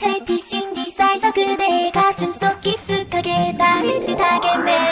헬피 신디사이저 그대의 가슴 속 깊숙하게 따뜻하게 매